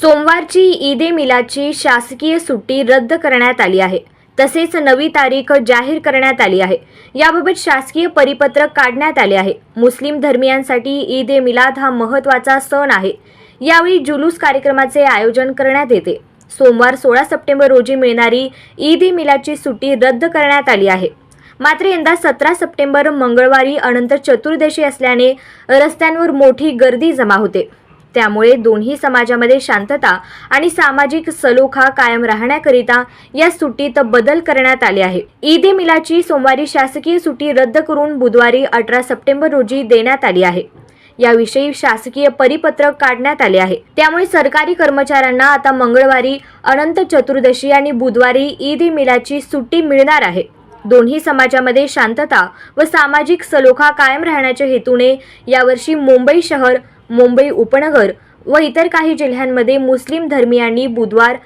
सोमवारची ईद ए मिलाची शासकीय सुट्टी रद्द करण्यात आली आहे. तसेच नवी तारीख जाहीर करण्यात आली आहे. याबाबत शासकीय परिपत्रक काढण्यात आले आहे. मुस्लिम धर्मियांसाठी ईद ए मिलाद हा महत्त्वाचा सण आहे. यावेळी जुलूस कार्यक्रमाचे आयोजन करण्यात येते. सोमवार सोळा सप्टेंबर रोजी मिळणारी ईद ए मिलाची सुट्टी रद्द करण्यात आली आहे. मात्र यंदा सतरा सप्टेंबर मंगळवारी अनंत चतुर्दशी असल्याने रस्त्यांवर मोठी गर्दी जमा होते. त्यामुळे दोन्ही समाजामध्ये शांतता आणि सामाजिक सलोखा कायम राहण्याकरिता या सुट्टीत बदल करण्यात आले आहे ईद ए मिलाची सोमवारी शासकीय सुट्टी रद्द करून बुधवारी अठरा सप्टेंबर रोजी देण्यात आली आहे. याविषयी शासकीय परिपत्रक काढण्यात आले आहे. त्यामुळे सरकारी कर्मचाऱ्यांना आता मंगळवारी अनंत चतुर्दशी आणि बुधवारी ईद ए मिलाची सुट्टी मिळणार आहे. दोन्ही समाजामध्ये शांतता व सामाजिक सलोखा कायम राहण्याच्या हेतूने यावर्षी मुंबई शहर मुंबई उपनगर व इतर काही जिल्ह्यांमध्ये मुस्लिम धर्मियांनी बुधवार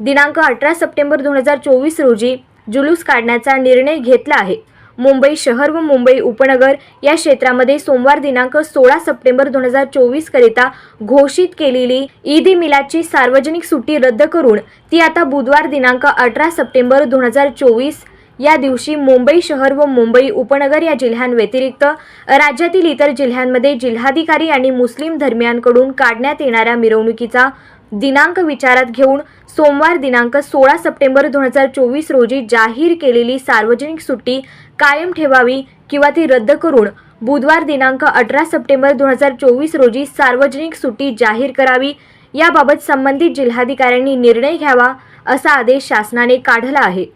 दिनांक अठरा सप्टेंबर दोन हजार चोवीस रोजी जुलूस काढण्याचा निर्णय घेतला आहे. मुंबई शहर व मुंबई उपनगर या क्षेत्रामध्ये सोमवार दिनांक सोळा सप्टेंबर दोन हजार चोवीस करिता घोषित केलेली ईद ए मिलादची सार्वजनिक सुट्टी रद्द करून ती आता बुधवार दिनांक अठरा सप्टेंबर दोन हजार चोवीस या दिवशी मुंबई शहर व मुंबई उपनगर या जिल्ह्यांव्यतिरिक्त राज्यातील इतर जिल्ह्यांमध्ये जिल्हाधिकारी आणि मुस्लिम धर्मियांकडून काढण्यात येणाऱ्या मिरवणुकीचा दिनांक विचारात घेऊन सोमवार दिनांक सोळा सप्टेंबर दोन हजार चोवीस रोजी जाहीर केलेली सार्वजनिक सुट्टी कायम ठेवावी किंवा ती रद्द करून बुधवार दिनांक अठरा सप्टेंबर दोन हजार चोवीस रोजी सार्वजनिक सुट्टी जाहीर करावी याबाबत संबंधित जिल्हाधिकाऱ्यांनी निर्णय घ्यावा असा आदेश शासनाने काढला आहे.